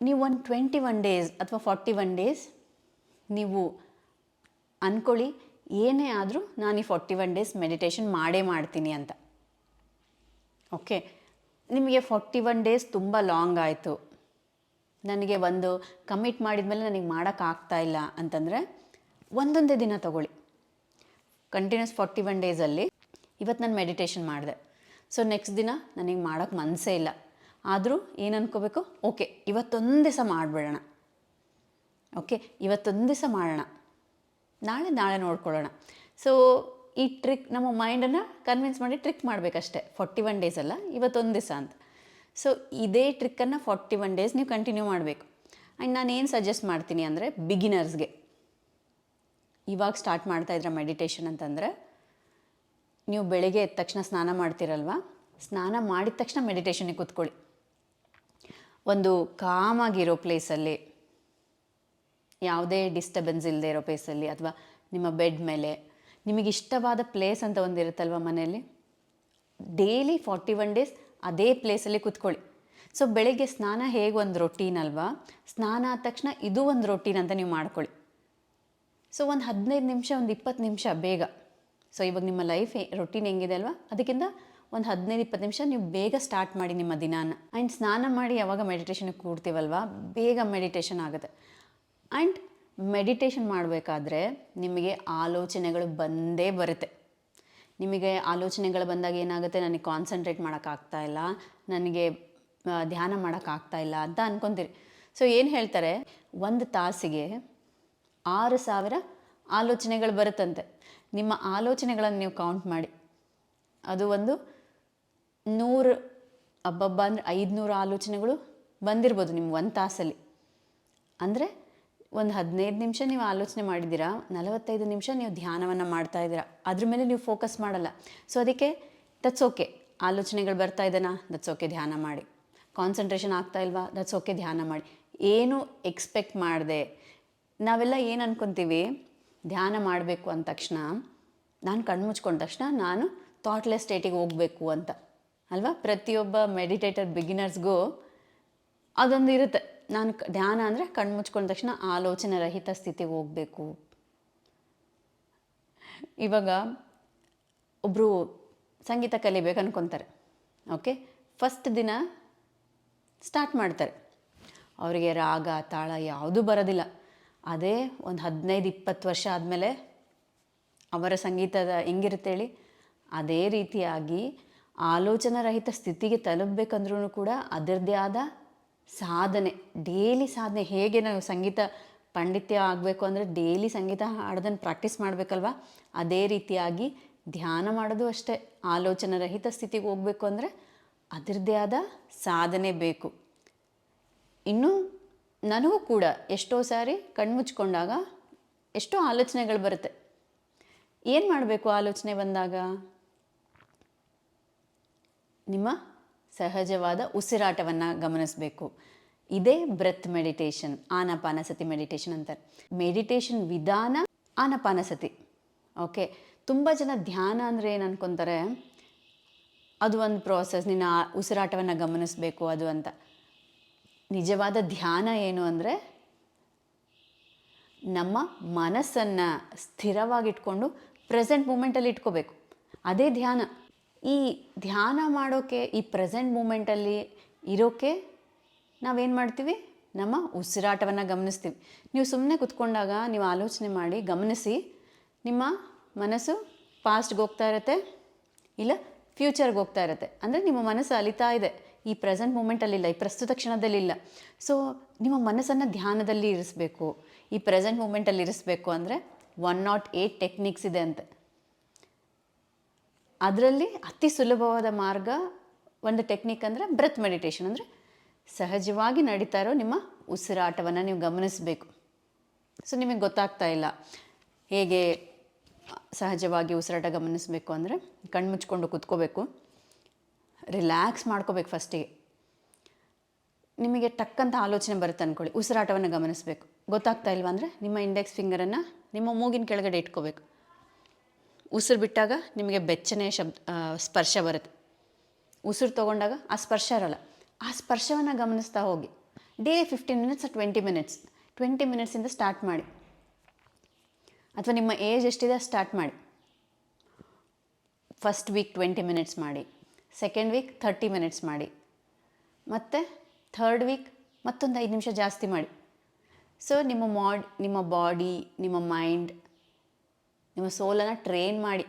ನೀವು ಒಂದು ಟ್ವೆಂಟಿ ಒನ್ ಡೇಸ್ ಅಥವಾ ಫಾರ್ಟಿ ಒನ್ ಡೇಸ್ ನೀವು ಅಂದ್ಕೊಳ್ಳಿ ಏನೇ ಆದರೂ ನಾನು ಈ ಫಾರ್ಟಿ ಒನ್ ಡೇಸ್ ಮೆಡಿಟೇಷನ್ ಮಾಡೇ ಮಾಡ್ತೀನಿ ಅಂತ. ಓಕೆ ನಿಮಗೆ ಫಾರ್ಟಿ ಒನ್ ಡೇಸ್ ತುಂಬ ಲಾಂಗ್ ಆಯಿತು. ನನಗೆ ಒಂದು ಕಮಿಟ್ ಮಾಡಿದ ಮೇಲೆ ನನಗೆ ಮಾಡೋಕ್ಕಾಗ್ತಾ ಇಲ್ಲ ಅಂತಂದರೆ ಒಂದೊಂದೇ ದಿನ ತಗೊಳ್ಳಿ. ಕಂಟಿನ್ಯೂಸ್ ಫಾರ್ಟಿ ಒನ್ ಡೇಸಲ್ಲಿ ಇವತ್ತು ನಾನು ಮೆಡಿಟೇಷನ್ ಮಾಡಿದೆ. ಸೊ ನೆಕ್ಸ್ಟ್ ದಿನ ನನಗೆ ಮಾಡೋಕ್ಕೆ ಮನಸ್ಸೇ ಇಲ್ಲ. ಆದರೂ ಏನು ಅನ್ಕೋಬೇಕು? ಓಕೆ ಇವತ್ತೊಂದು ದಿವಸ ಮಾಡಿಬಿಡೋಣ. ಓಕೆ ಇವತ್ತೊಂದು ದಿವಸ ಮಾಡೋಣ. ನಾಳೆ ನಾಳೆ ನೋಡ್ಕೊಳ್ಳೋಣ. ಸೊ ಈ ಟ್ರಿಕ್ ನಮ್ಮ ಮೈಂಡನ್ನು ಕನ್ವಿನ್ಸ್ ಮಾಡಿ ಟ್ರಿಕ್ ಮಾಡಬೇಕಷ್ಟೆ. ಫಾರ್ಟಿ ಒನ್ ಡೇಸ್ ಅಲ್ಲ, ಇವತ್ತೊಂದು ದಿವಸ ಅಂತ. ಸೊ ಇದೇ ಟ್ರಿಕ್ಕನ್ನು ಫಾರ್ಟಿ ಒನ್ ಡೇಸ್ ನೀವು ಕಂಟಿನ್ಯೂ ಮಾಡಬೇಕು. ಆ್ಯಂಡ್ ನಾನು ಏನು ಸಜೆಸ್ಟ್ ಮಾಡ್ತೀನಿ ಅಂದರೆ ಬಿಗಿನರ್ಸ್ಗೆ ಇವಾಗ ಸ್ಟಾರ್ಟ್ ಮಾಡ್ತಾ ಇದ್ರೆ ಮೆಡಿಟೇಷನ್ ಅಂತಂದರೆ, ನೀವು ಬೆಳಗ್ಗೆ ಎದ್ದ ತಕ್ಷಣ ಸ್ನಾನ ಮಾಡ್ತೀರಲ್ವ? ಸ್ನಾನ ಮಾಡಿದ ತಕ್ಷಣ ಮೆಡಿಟೇಷನಿಗೆ ಕೂತ್ಕೊಳ್ಳಿ. ಒಂದು ಕಾಮಾಗಿರೋ ಪ್ಲೇಸಲ್ಲಿ ಯಾವುದೇ ಡಿಸ್ಟರ್ಬೆನ್ಸ್ ಇಲ್ಲದೆ ಇರೋ ಪ್ಲೇಸಲ್ಲಿ ಅಥವಾ ನಿಮ್ಮ ಬೆಡ್ ಮೇಲೆ, ನಿಮಗೆ ಇಷ್ಟವಾದ ಪ್ಲೇಸ್ ಅಂತ ಒಂದು ಇರುತ್ತಲ್ವ ಮನೆಯಲ್ಲಿ? ಡೈಲಿ ಫಾರ್ಟಿ ಒನ್ ಡೇಸ್ ಅದೇ ಪ್ಲೇಸಲ್ಲಿ ಕೂತ್ಕೊಳ್ಳಿ. ಸೊ ಬೆಳಗ್ಗೆ ಸ್ನಾನ ಹೇಗೆ ಒಂದು ರೊಟೀನ್ ಅಲ್ವಾ? ಸ್ನಾನ ಆದ ತಕ್ಷಣ ಇದು ಒಂದು ರೊಟೀನ್ ಅಂತ ನೀವು ಮಾಡ್ಕೊಳ್ಳಿ. ಸೊ ಒಂದು ಹದಿನೈದು ನಿಮಿಷ, ಒಂದು ಇಪ್ಪತ್ತು ನಿಮಿಷ ಬೇಗ. ಸೊ ಇವಾಗ ನಿಮ್ಮ ಲೈಫ್ ರೊಟೀನ್ ಹೆಂಗಿದೆ ಅಲ್ವಾ? ಅದಕ್ಕಿಂತ ಒಂದು ಹದಿನೈದು, ಇಪ್ಪತ್ತು ನಿಮಿಷ ನೀವು ಬೇಗ ಸ್ಟಾರ್ಟ್ ಮಾಡಿ ನಿಮ್ಮ ದಿನಾನ. ಆ್ಯಂಡ್ ಸ್ನಾನ ಮಾಡಿ ಯಾವಾಗ ಮೆಡಿಟೇಷನ್ಗೆ ಕೂಡ್ತೀವಲ್ವ? ಬೇಗ ಮೆಡಿಟೇಷನ್ ಆಗುತ್ತೆ. ಆ್ಯಂಡ್ ಮೆಡಿಟೇಷನ್ ಮಾಡಬೇಕಾದ್ರೆ ನಿಮಗೆ ಆಲೋಚನೆಗಳು ಬಂದೇ ಬರುತ್ತೆ. ನಿಮಗೆ ಆಲೋಚನೆಗಳು ಬಂದಾಗ ಏನಾಗುತ್ತೆ? ನನಗೆ ಕಾನ್ಸಂಟ್ರೇಟ್ ಮಾಡೋಕ್ಕಾಗ್ತಾ ಇಲ್ಲ. ನನಗೆ ಧ್ಯಾನ ಮಾಡೋಕ್ಕಾಗ್ತಾ ಇಲ್ಲ ಅಂತ ಅನ್ಕೊತೀರಿ. ಸೊ ಏನು ಹೇಳ್ತಾರೆ? ಒಂದು ತಾಸಿಗೆ ಆರು ಸಾವಿರ ಆಲೋಚನೆಗಳು ಬರುತ್ತಂತೆ. ನಿಮ್ಮ ಆಲೋಚನೆಗಳನ್ನು ನೀವು ಕೌಂಟ್ ಮಾಡಿ. ಅದು ಒಂದು ನೂರು ಹಬ್ಬಬ್ಬ ಅಂದರೆ ಐದುನೂರು ಆಲೋಚನೆಗಳು ಬಂದಿರ್ಬೋದು ನಿಮ್ಮ ಒಂದು ತಾಸಲ್ಲಿ. ಅಂದರೆ ಒಂದು ಹದಿನೈದು ನಿಮಿಷ ನೀವು ಆಲೋಚನೆ ಮಾಡಿದ್ದೀರಾ, ನಲವತ್ತೈದು ನಿಮಿಷ ನೀವು ಧ್ಯಾನವನ್ನು ಮಾಡ್ತಾ ಇದ್ದೀರಾ, ಅದ್ರ ಮೇಲೆ ನೀವು ಫೋಕಸ್ ಮಾಡಲ್ಲ. ಸೊ ಅದಕ್ಕೆ ದಟ್ಸ್ ಓಕೆ ಆಲೋಚನೆಗಳು ಬರ್ತಾ ಇದ್ದಾನ ದಟ್ಸ್ ಓಕೆ ಧ್ಯಾನ ಮಾಡಿ. ಕಾನ್ಸಂಟ್ರೇಷನ್ ಆಗ್ತಾ ಇಲ್ವಾ? ದಟ್ಸ್ ಓಕೆ ಧ್ಯಾನ ಮಾಡಿ. ಏನು ಎಕ್ಸ್ಪೆಕ್ಟ್ ಮಾಡಿದೆ? ನಾವೆಲ್ಲ ಏನು ಅನ್ಕೊತೀವಿ? ಧ್ಯಾನ ಮಾಡಬೇಕು ಅಂದ ತಕ್ಷಣ, ನಾನು ಕಣ್ಣು ಮುಚ್ಕೊಂಡ ತಕ್ಷಣ ನಾನು ಥಾಟ್ಲೆಸ್ ಸ್ಟೇಟಿಗೆ ಹೋಗಬೇಕು ಅಂತ. ಅಲ್ವಾ? ಪ್ರತಿಯೊಬ್ಬ ಮೆಡಿಟೇಟರ್ ಬಿಗಿನರ್ಸ್ಗೂ ಅದೊಂದು ಇರುತ್ತೆ ನಾನು ಧ್ಯಾನ ಅಂದರೆ ಕಣ್ಣು ಮುಚ್ಕೊಂಡ ತಕ್ಷಣ ಆಲೋಚನೆ ರಹಿತ ಸ್ಥಿತಿಗೆ ಹೋಗಬೇಕು. ಇವಾಗ ಒಬ್ಬರು ಸಂಗೀತ ಕಲಿಬೇಕು ಅನ್ಕೊತಾರೆ ಓಕೆ ಫಸ್ಟ್ ದಿನ ಸ್ಟಾರ್ಟ್ ಮಾಡ್ತಾರೆ. ಅವರಿಗೆ ರಾಗ, ತಾಳ ಯಾವುದೂ ಬರೋದಿಲ್ಲ. ಅದೇ ಒಂದು ಹದಿನೈದು, ಇಪ್ಪತ್ತು ವರ್ಷ ಆದಮೇಲೆ ಅವರ ಸಂಗೀತದ ಹೆಂಗಿರುತ್ತೆ ಹೇಳಿ, ಅದೇ ರೀತಿಯಾಗಿ ಆಲೋಚನಾ ರಹಿತ ಸ್ಥಿತಿಗೆ ತಲುಪಬೇಕಂದ್ರೂ ಕೂಡ ಅದರದ್ದೇ ಆದ ಸಾಧನೆ, ಡೈಲಿ ಸಾಧನೆ. ಹೇಗೆ ನಾವು ಸಂಗೀತ ಪಾಂಡಿತ್ಯ ಆಗಬೇಕು ಅಂದರೆ ಡೈಲಿ ಸಂಗೀತ ಹಾಡೋದನ್ನು ಪ್ರಾಕ್ಟೀಸ್ ಮಾಡಬೇಕಲ್ವಾ? ಅದೇ ರೀತಿಯಾಗಿ ಧ್ಯಾನ ಮಾಡೋದು ಅಷ್ಟೇ. ಆಲೋಚನೆ ರಹಿತ ಸ್ಥಿತಿಗೆ ಹೋಗಬೇಕು ಅಂದರೆ ಅದರದ್ದೇ ಆದ ಸಾಧನೆ ಬೇಕು. ಇನ್ನು ನನಗೂ ಕೂಡ ಎಷ್ಟೋ ಸಾರಿ ಕಣ್ಮುಚ್ಕೊಂಡಾಗ ಎಷ್ಟೋ ಆಲೋಚನೆಗಳು ಬರುತ್ತೆ. ಏನು ಮಾಡಬೇಕು ಆಲೋಚನೆ ಬಂದಾಗ? ನಿಮ್ಮ ಸಹಜವಾದ ಉಸಿರಾಟವನ್ನು ಗಮನಿಸಬೇಕು. ಇದೇ ಬ್ರೆತ್ ಮೆಡಿಟೇಷನ್ ಆನಪಾನಸತಿ ಮೆಡಿಟೇಷನ್ ಅಂತಾರೆ. ಮೆಡಿಟೇಷನ್ ವಿಧಾನ ಆನಪಾನಸತಿ. ಓಕೆ ತುಂಬ ಜನ ಧ್ಯಾನ ಅಂದರೆ ಏನು ಅನ್ಕೊತಾರೆ? ಅದು ಒಂದು ಪ್ರೋಸೆಸ್ ನಿನ್ನ ಉಸಿರಾಟವನ್ನು ಗಮನಿಸಬೇಕು ಅದು ಅಂತ. ನಿಜವಾದ ಧ್ಯಾನ ಏನು ಅಂದರೆ? ನಮ್ಮ ಮನಸ್ಸನ್ನು ಸ್ಥಿರವಾಗಿಟ್ಕೊಂಡು ಪ್ರೆಸೆಂಟ್ ಮೂಮೆಂಟಲ್ಲಿ ಇಟ್ಕೋಬೇಕು. ಅದೇ ಧ್ಯಾನ. ಈ ಧ್ಯಾನ ಮಾಡೋಕ್ಕೆ ಈ ಪ್ರೆಸೆಂಟ್ ಮೂಮೆಂಟಲ್ಲಿ ಇರೋಕ್ಕೆ ನಾವೇನು ಮಾಡ್ತೀವಿ? ನಮ್ಮ ಉಸಿರಾಟವನ್ನು ಗಮನಿಸ್ತೀವಿ. ನೀವು ಸುಮ್ಮನೆ ಕುತ್ಕೊಂಡಾಗ ನೀವು ಆಲೋಚನೆ ಮಾಡಿ ಗಮನಿಸಿ, ನಿಮ್ಮ ಮನಸ್ಸು ಪಾಸ್ಟ್ಗೆ ಹೋಗ್ತಾ ಇರುತ್ತೆ, ಇಲ್ಲ ಫ್ಯೂಚರ್ಗೆ ಹೋಗ್ತಾ ಇರುತ್ತೆ. ಅಂದರೆ ನಿಮ್ಮ ಮನಸ್ಸು ಅಲಿತಾ ಇದೆ. ಈ ಪ್ರೆಸೆಂಟ್ ಮೂಮೆಂಟಲ್ಲಿಲ್ಲ ಈ ಪ್ರಸ್ತುತ ಕ್ಷಣದಲ್ಲಿಲ್ಲ ಸೊ ನಿಮ್ಮ ಮನಸ್ಸನ್ನು ಧ್ಯಾನದಲ್ಲಿ ಇರಿಸಬೇಕು. ಈ ಪ್ರೆಸೆಂಟ್ ಮೂಮೆಂಟಲ್ಲಿ ಇರಿಸಬೇಕು ಅಂದರೆ ಒನ್ ನಾಟ್ ಏಟ್ ಟೆಕ್ನಿಕ್ಸ್ ಇದೆ ಅಂತೆ. ಅದರಲ್ಲಿ ಅತಿ ಸುಲಭವಾದ ಮಾರ್ಗ ಒಂದು ಟೆಕ್ನಿಕ್ ಅಂದರೆ ಬ್ರೆತ್ ಮೆಡಿಟೇಷನ್ ಅಂದರೆ ಸಹಜವಾಗಿ ನಡೀತಾ ಇರೋ ನಿಮ್ಮ ಉಸಿರಾಟವನ್ನು ನೀವು ಗಮನಿಸಬೇಕು. ಸೊ ನಿಮಗೆ ಗೊತ್ತಾಗ್ತಾ ಇಲ್ಲ ಹೇಗೆ ಸಹಜವಾಗಿ ಉಸಿರಾಟ ಗಮನಿಸಬೇಕು ಅಂದರೆ ಕಣ್ಣು ಮುಚ್ಕೊಂಡು ಕೂತ್ಕೋಬೇಕು ರಿಲ್ಯಾಕ್ಸ್ ಮಾಡ್ಕೋಬೇಕು ಫಸ್ಟಿಗೆ ನಿಮಗೆ ಟಕ್ಕಂತ ಆಲೋಚನೆ ಬರುತ್ತೆ ಅಂದ್ಕೊಳ್ಳಿ ಉಸಿರಾಟವನ್ನು ಗಮನಿಸಬೇಕು. ಗೊತ್ತಾಗ್ತಾ ಇಲ್ವಾ ಅಂದರೆ ನಿಮ್ಮ ಇಂಡೆಕ್ಸ್ ಫಿಂಗರನ್ನು ನಿಮ್ಮ ಮೂಗಿನ ಕೆಳಗಡೆ ಇಟ್ಕೋಬೇಕು. ಉಸಿರು ಬಿಟ್ಟಾಗ ನಿಮಗೆ ಬೆಚ್ಚನೆಯ ಶಬ್ದ ಸ್ಪರ್ಶ ಬರುತ್ತೆ. ಉಸಿರು ತೊಗೊಂಡಾಗ ಆ ಸ್ಪರ್ಶ ಇರಲ್ಲ. ಆ ಸ್ಪರ್ಶವನ್ನು ಗಮನಿಸ್ತಾ ಹೋಗಿ. Daily fifteen minutes twenty minutes? Twenty ಮಿನಿಟ್ಸಿಂದ start ಮಾಡಿ. ಅಥವಾ ನಿಮ್ಮ ಏಜ್ ಎಷ್ಟಿದೆ ಸ್ಟಾರ್ಟ್ ಮಾಡಿ. ಫಸ್ಟ್ ವೀಕ್ ಟ್ವೆಂಟಿ ಮಿನಿಟ್ಸ್ ಮಾಡಿ. ಸೆಕೆಂಡ್ ವೀಕ್ ಥರ್ಟಿ ಮಿನಿಟ್ಸ್ ಮಾಡಿ. ಮತ್ತು ಥರ್ಡ್ ವೀಕ್ ಮತ್ತೊಂದು ಐದು ನಿಮಿಷ ಜಾಸ್ತಿ ಮಾಡಿ. ಸೊ ನಿಮ್ಮ ಮಾಡ್ ನಿಮ್ಮ ಬಾಡಿ ನಿಮ್ಮ ಮೈಂಡ್ ನಿಮ್ಮ ಸೋಲನ್ನು ಟ್ರೈನ್ ಮಾಡಿ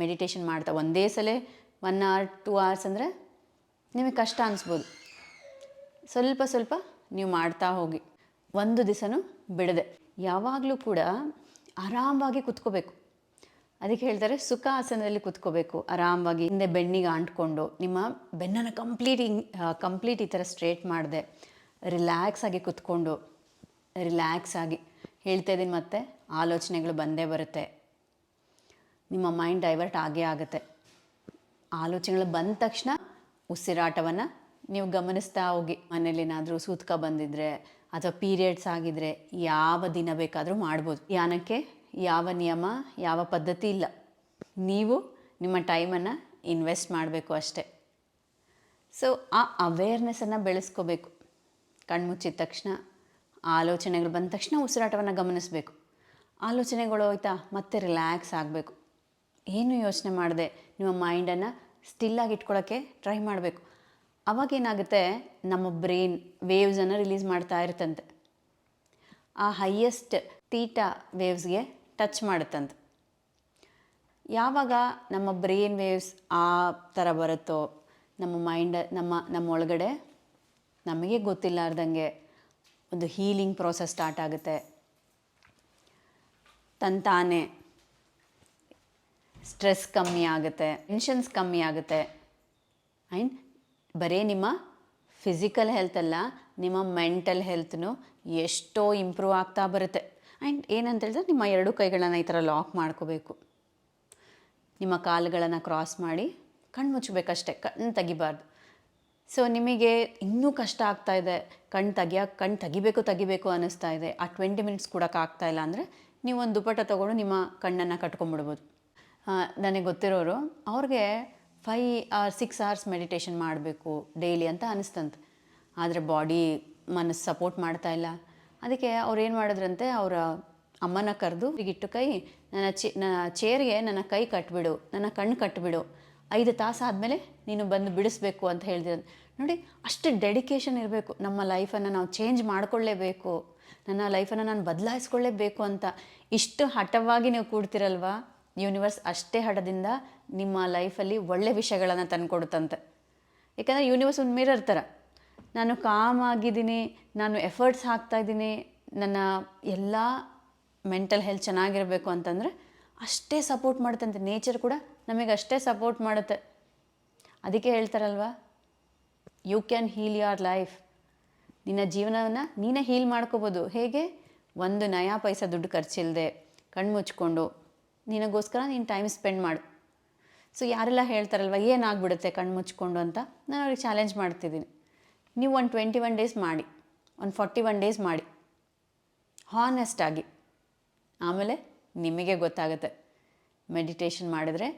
ಮೆಡಿಟೇಷನ್ ಮಾಡ್ತಾ, ಒಂದೇ ಸಲ ಒನ್ ಅವರ್ ಟೂ ಅವರ್ಸ್ ಅಂದರೆ ನಿಮಗೆ ಕಷ್ಟ ಅನಿಸ್ಬೋದು. ಸ್ವಲ್ಪ ಸ್ವಲ್ಪ ನೀವು ಮಾಡ್ತಾ ಹೋಗಿ, ಒಂದು ದಿವಸನೂ ಬಿಡದೆ, ಯಾವಾಗಲೂ ಕೂಡ ಆರಾಮವಾಗಿ ಕುತ್ಕೋಬೇಕು. ಅದಕ್ಕೆ ಹೇಳ್ತಾರೆ, ಸುಖ ಆಸನದಲ್ಲಿ ಕುತ್ಕೋಬೇಕು. ಆರಾಮವಾಗಿ ಹಿಂದೆ ಬೆನ್ನಿಗೆ ಅಂಟ್ಕೊಂಡು, ನಿಮ್ಮ ಬೆನ್ನನ್ನು ಕಂಪ್ಲೀಟ್ ಹಿಂಗ್ ಕಂಪ್ಲೀಟ್ ಈ ಥರ ಸ್ಟ್ರೇಟ್ ಮಾಡಿದೆ ರಿಲ್ಯಾಕ್ಸ್ ಆಗಿ ಕುತ್ಕೊಂಡು ರಿಲ್ಯಾಕ್ಸ್ ಆಗಿ ಹೇಳ್ತಾ ಇದ್ದೀನಿ ಮತ್ತೆ, ಆಲೋಚನೆಗಳು ಬಂದೇ ಬರುತ್ತೆ. ನಿಮ್ಮ ಮೈಂಡ್ ಡೈವರ್ಟ್ ಆಗೇ ಆಗುತ್ತೆ. ಆಲೋಚನೆಗಳು ಬಂದ ತಕ್ಷಣ ಉಸಿರಾಟವನ್ನು ನೀವು ಗಮನಿಸ್ತಾ ಹೋಗಿ. ಮನೇಲೇನಾದರೂ ಸೂತ್ಕ ಬಂದಿದ್ರೆ ಅಥವಾ ಪೀರಿಯಡ್ಸ್ ಆಗಿದ್ರೆ ಯಾವ ದಿನ ಬೇಕಾದರೂ ಮಾಡ್ಬೋದು. ಯಾನಕ್ಕೆ ಯಾವ ನಿಯಮ, ಯಾವ ಪದ್ಧತಿ ಇಲ್ಲ. ನೀವು ನಿಮ್ಮ ಟೈಮನ್ನು ಇನ್ವೆಸ್ಟ್ ಮಾಡಬೇಕು ಅಷ್ಟೇ. ಸೊ ಆ ಅವೇರ್ನೆಸ್ಸನ್ನು ಬೆಳೆಸ್ಕೋಬೇಕು. ಕಣ್ಮುಚ್ಚಿದ ತಕ್ಷಣ, ಆಲೋಚನೆಗಳು ಬಂದ ತಕ್ಷಣ ಉಸಿರಾಟವನ್ನು ಗಮನಿಸಬೇಕು. ಆಲೋಚನೆಗಳು ಹೋಯ್ತಾ, ಮತ್ತೆ ರಿಲ್ಯಾಕ್ಸ್ ಆಗಬೇಕು. ಏನು ಯೋಚನೆ ಮಾಡದೆ ನಿಮ್ಮ ಮೈಂಡನ್ನು ಸ್ಟಿಲ್ಲಾಗಿ ಇಟ್ಕೊಳ್ಳೋಕ್ಕೆ ಟ್ರೈ ಮಾಡಬೇಕು. ಅವಾಗೇನಾಗುತ್ತೆ ನಮ್ಮ ಬ್ರೈನ್ ವೇವ್ಸನ್ನು ರಿಲೀಸ್ ಮಾಡ್ತಾ ಇರ್ತಂತೆ ಆ ಹೈಯೆಸ್ಟ್ ತೀಟಾ ವೇವ್ಸ್ಗೆ ಟಚ್ ಮಾಡುತ್ತಂತೆ. ಯಾವಾಗ ನಮ್ಮ ಬ್ರೈನ್ ವೇವ್ಸ್ ಆ ಥರ ಬರುತ್ತೋ, ನಮ್ಮ ಮೈಂಡ್ ನಮ್ಮ ನಮ್ಮ ಒಳಗಡೆ ನಮಗೆ ಗೊತ್ತಿಲ್ಲಾರ್ದಂಗೆ ಒಂದು ಹೀಲಿಂಗ್ ಪ್ರೋಸೆಸ್ ಸ್ಟಾರ್ಟ್ ಆಗುತ್ತೆ. ತಂತಾನೆ ಸ್ಟ್ರೆಸ್ ಕಮ್ಮಿ ಆಗುತ್ತೆ ಟೆನ್ಷನ್ಸ್ ಕಮ್ಮಿ ಆಗುತ್ತೆ. ಆ್ಯಂಡ್ ಬರೀ ನಿಮ್ಮ ಫಿಸಿಕಲ್ ಹೆಲ್ತ್ ಅಲ್ಲ, ನಿಮ್ಮ ಮೆಂಟಲ್ ಹೆಲ್ತ್ನು ಎಷ್ಟೋ ಇಂಪ್ರೂವ್ ಆಗ್ತಾ ಬರುತ್ತೆ. ಆ್ಯಂಡ್ ಏನಂತ ಹೇಳಿದ್ರೆ ನಿಮ್ಮ ಎರಡು ಕೈಗಳನ್ನು ಈ ಥರ ಲಾಕ್ ಮಾಡ್ಕೋಬೇಕು. ನಿಮ್ಮ ಕಾಲುಗಳನ್ನು ಕ್ರಾಸ್ ಮಾಡಿ ಕಣ್ಣು ಮುಚ್ಚಬೇಕಷ್ಟೇ ಕಣ್ಣು ತೆಗಿಬಾರ್ದು. ಸೊ ನಿಮಗೆ ಇನ್ನೂ ಕಷ್ಟ ಆಗ್ತಾ ಇದೆ ಕಣ್ಣು ತೆಗಿಯೋಕೆ ಕಣ್ಣು ತೆಗಿಬೇಕು ತೆಗಿಬೇಕು ಅನ್ನಿಸ್ತಾ ಇದೆ. ಆ ಟ್ವೆಂಟಿ ಮಿನಿಟ್ಸ್ ಕೊಡೋಕೆ ಆಗ್ತಾ ಇಲ್ಲ ಅಂದರೆ ನೀವು ಒಂದು ದುಪಟ್ಟ ತೊಗೊಂಡು ನಿಮ್ಮ ಕಣ್ಣನ್ನು ಕಟ್ಕೊಂಡ್ಬಿಡ್ಬೋದು. ನನಗೆ ಗೊತ್ತಿರೋರು, ಅವ್ರಿಗೆ five or six hours meditation ಮಾಡಬೇಕು ಡೈಲಿ ಅಂತ ಅನಿಸ್ತಂತೆ. ಆದರೆ ಬಾಡಿ ಮನಸ್ಸು ಸಪೋರ್ಟ್ ಮಾಡ್ತಾ ಇಲ್ಲ. ಅದಕ್ಕೆ ಅವ್ರು ಏನು ಮಾಡಿದ್ರಂತೆ, ಅವರ ಅಮ್ಮನ ಕರೆದು ಇಟ್ಟು ಕೈ, ನನ್ನ ಚಿ ನನ್ನ ಚೇರ್ಗೆ ನನ್ನ ಕೈ ಕಟ್ಬಿಡು, ನನ್ನ ಕಣ್ಣು ಕಟ್ಬಿಡು. ಐದು ತಾಸು ಆದಮೇಲೆ ನೀನು ಬಂದು ಬಿಡಿಸ್ಬೇಕು ಅಂತ ಹೇಳಿದ್ರು ನೋಡಿ, ಅಷ್ಟು ಡೆಡಿಕೇಶನ್ ಇರಬೇಕು. ನಮ್ಮ ಲೈಫನ್ನು ನಾವು ಚೇಂಜ್ ಮಾಡಿಕೊಳ್ಳೇಬೇಕು. ನನ್ನ ಲೈಫನ್ನು ನಾನು ಬದಲಾಯಿಸ್ಕೊಳ್ಳೇಬೇಕು ಅಂತ. ಇಷ್ಟು ಹಠವಾಗಿ ನೀವು ಕೂಡ್ತಿರಲ್ವಾ? ಯೂನಿವರ್ಸ್ ಅಷ್ಟೇ ಹಠದಿಂದ ನಿಮ್ಮ ಲೈಫಲ್ಲಿ ಒಳ್ಳೆ ವಿಷಯಗಳನ್ನು ತಂದುಕೊಡುತ್ತಂತೆ. ಯಾಕಂದರೆ ಯೂನಿವರ್ಸ್ ಒಂದು ಮಿರರ್ ಥರ. ನಾನು ಕಾಮ್ ಆಗಿದ್ದೀನಿ, ನಾನು ಎಫರ್ಟ್ಸ್ ಹಾಕ್ತಾ ಇದ್ದೀನಿ, ನನ್ನ ಎಲ್ಲ ಮೆಂಟಲ್ ಹೆಲ್ತ್ ಚೆನ್ನಾಗಿರಬೇಕು ಅಂತಂದರೆ ಅಷ್ಟೇ ಸಪೋರ್ಟ್ ಮಾಡುತ್ತಂತೆ. ನೇಚರ್ ಕೂಡ ನಮಗೆ ಅಷ್ಟೇ ಸಪೋರ್ಟ್ ಮಾಡುತ್ತೆ. ಅದಕ್ಕೆ ಹೇಳ್ತಾರಲ್ವಾ you can heal your life ನಿನ್ನ ಜೀವನವನ್ನು ನೀನೇ ಹೀಲ್ ಮಾಡ್ಕೋಬೋದು. ಹೇಗೆ? ಒಂದು ನಯಾ ಪೈಸಾ ದುಡ್ಡು ಖರ್ಚಿಲ್ಲದೆ ಕಣ್ಣು ಮುಚ್ಕೊಂಡು ನಿನಗೋಸ್ಕರ ನೀನು ಟೈಮ್ ಸ್ಪೆಂಡ್ ಮಾಡು. ಸೊ ಯಾರೆಲ್ಲ ಹೇಳ್ತಾರಲ್ವ, ಏನಾಗ್ಬಿಡುತ್ತೆ ಕಣ್ಣು ಮುಚ್ಕೊಂಡು ಅಂತ, ನಾನು ಅವ್ರಿಗೆ ಚಾಲೆಂಜ್ ಮಾಡ್ತಿದ್ದೀನಿ. ನೀವು ಒಂದು ಟ್ವೆಂಟಿ ಒನ್ ಡೇಸ್ ಮಾಡಿ, ಒಂದು ಫಾರ್ಟಿ ಒನ್ ಡೇಸ್ ಮಾಡಿ. ಹಾನೆಸ್ಟ್ ಆಗಿ. ಆಮೇಲೆ ನಿಮಗೆ ಗೊತ್ತಾಗುತ್ತೆ. ಮೆಡಿಟೇಷನ್ ಮಾಡಿದ್ರೆ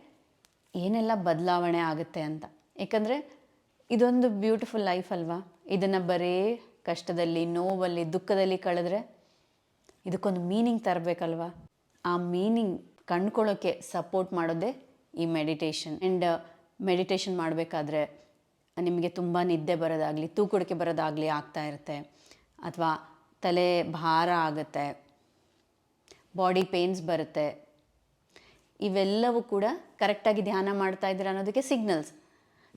ಏನೆಲ್ಲ ಬದಲಾವಣೆ ಆಗುತ್ತೆ ಅಂತ. ಏಕೆಂದರೆ ಇದೊಂದು ಬ್ಯೂಟಿಫುಲ್ ಲೈಫ್ ಅಲ್ವಾ? ಇದನ್ನು ಬರೀ ಕಷ್ಟದಲ್ಲಿ, ನೋವಲ್ಲಿ, ದುಃಖದಲ್ಲಿ ಕಳೆದ್ರೆ ಇದಕ್ಕೊಂದು ಮೀನಿಂಗ್ ತರಬೇಕಲ್ವಾ? ಆ ಮೀನಿಂಗ್ ಕಂಡ್ಕೊಳ್ಳೋಕ್ಕೆ ಸಪೋರ್ಟ್ ಮಾಡೋದೇ ಈ ಮೆಡಿಟೇಷನ್ ಆ್ಯಂಡ್ ಮೆಡಿಟೇಷನ್ ಮಾಡಬೇಕಾದ್ರೆ ನಿಮಗೆ ತುಂಬ ನಿದ್ದೆ ಬರೋದಾಗಲಿ, ತೂಕಡಿಕೆ ಬರೋದಾಗಲಿ ಆಗ್ತಾ ಇರುತ್ತೆ. ಅಥವಾ ತಲೆ ಭಾರ ಆಗುತ್ತೆ ಬಾಡಿ ಪೇನ್ಸ್ ಬರುತ್ತೆ. ಇವೆಲ್ಲವೂ ಕೂಡ ಕರೆಕ್ಟಾಗಿ ಧ್ಯಾನ ಮಾಡ್ತಾ ಇದ್ದೀರ ಅನ್ನೋದಕ್ಕೆ ಸಿಗ್ನಲ್ಸ್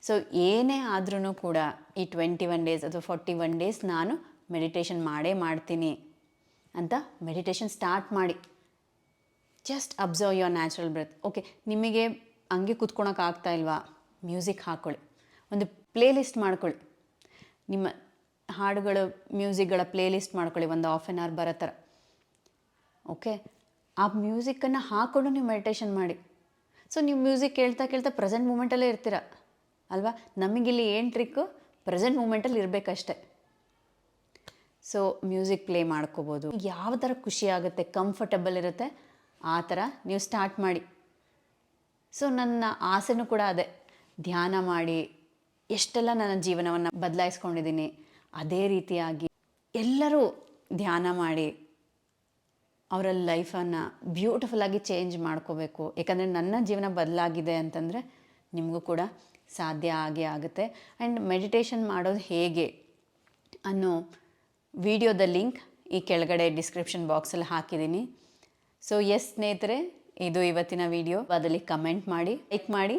ಸೊ ಏನೇ ಆದ್ರೂ ಕೂಡ ಈ ಟ್ವೆಂಟಿ ಒನ್ ಡೇಸ್ ಅಥವಾ ಫಾರ್ಟಿ ಒನ್ ಡೇಸ್ ನಾನು ಮೆಡಿಟೇಷನ್ ಮಾಡೇ ಮಾಡ್ತೀನಿ ಅಂತ ಮೆಡಿಟೇಷನ್ ಸ್ಟಾರ್ಟ್ ಮಾಡಿ. Just observe your natural breath okay ನಿಮಗೆ ಹಂಗೆ ಕುತ್ಕೊಳಕ್ಕೆ ಇಲ್ವಾ? ಮ್ಯೂಸಿಕ್ ಹಾಕ್ಕೊಳ್ಳಿ ಒಂದು ಪ್ಲೇ ಲಿಸ್ಟ್ ಮಾಡ್ಕೊಳ್ಳಿ. ನಿಮ್ಮ ಹಾಡುಗಳು ಮ್ಯೂಸಿಕ್ಗಳ ಪ್ಲೇ ಲಿಸ್ಟ್ ಮಾಡ್ಕೊಳ್ಳಿ. ಒಂದು ಆಫ್ ಆನ್ ಅವರ್ ಬರೋ ಥರ. ಓಕೆ ಆ ಮ್ಯೂಸಿಕ್ಕನ್ನು ಹಾಕ್ಕೊಂಡು ನೀವು ಮೆಡಿಟೇಷನ್ ಮಾಡಿ. ಸೊ ನೀವು ಮ್ಯೂಸಿಕ್ ಕೇಳ್ತಾ ಕೇಳ್ತಾ ಪ್ರೆಸೆಂಟ್ ಮೂಮೆಂಟಲ್ಲೇ ಇರ್ತೀರ. ಅಲ್ವಾ? ನಮಗಿಲ್ಲಿ ಏನು ಟ್ರಿಕ್ಕು ಪ್ರೆಸೆಂಟ್ ಮೂಮೆಂಟಲ್ಲಿ ಇರಬೇಕಷ್ಟೆ. ಸೊ ಮ್ಯೂಸಿಕ್ ಪ್ಲೇ ಮಾಡ್ಕೋಬೋದು. ಯಾವ ಥರ ಖುಷಿ ಆಗುತ್ತೆ ಕಂಫರ್ಟಬಲ್ ಇರುತ್ತೆ ಆ ಥರ ನೀವು ಸ್ಟಾರ್ಟ್ ಮಾಡಿ. ಸೊ ನನ್ನ ಆಸೆನೂ ಕೂಡ ಅದೇ. ಧ್ಯಾನ ಮಾಡಿ, ಎಷ್ಟೆಲ್ಲ ನನ್ನ ಜೀವನವನ್ನು ಬದಲಾಯಿಸ್ಕೊಂಡಿದ್ದೀನಿ, ಅದೇ ರೀತಿಯಾಗಿ ಎಲ್ಲರೂ ಧ್ಯಾನ ಮಾಡಿ ಅವರ ಲೈಫನ್ನು ಬ್ಯೂಟಿಫುಲ್ಲಾಗಿ ಚೇಂಜ್ ಮಾಡ್ಕೋಬೇಕು. ಯಾಕಂದರೆ ನನ್ನ ಜೀವನ ಬದಲಾಗಿದೆ ಅಂತಂದರೆ ನಿಮಗೂ ಕೂಡ ಸಾಧ್ಯ ಆಗೇ ಆಗುತ್ತೆ. ಆ್ಯಂಡ್ ಮೆಡಿಟೇಷನ್ ಮಾಡೋದು ಹೇಗೆ ಅನ್ನೋ ವಿಡಿಯೋದ ಲಿಂಕ್ ಈ ಕೆಳಗಡೆ ಡಿಸ್ಕ್ರಿಪ್ಷನ್ ಬಾಕ್ಸಲ್ಲಿ ಹಾಕಿದ್ದೀನಿ. ಸೊ ಎಸ್ ಸ್ನೇಹಿತರೆ, ಇದು ಇವತ್ತಿನ ವಿಡಿಯೋ ಅದರಲ್ಲಿ ಕಮೆಂಟ್ ಮಾಡಿ ಲೈಕ್ ಮಾಡಿ.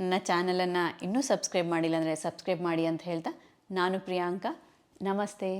ನನ್ನ ಚಾನಲನ್ನು ಇನ್ನೂ ಸಬ್ಸ್ಕ್ರೈಬ್ ಮಾಡಿಲ್ಲ ಅಂದರೆ ಸಬ್ಸ್ಕ್ರೈಬ್ ಮಾಡಿ ಅಂತ ಹೇಳ್ತಾ ನಾನು ಪ್ರಿಯಾಂಕ. ನಮಸ್ತೆ.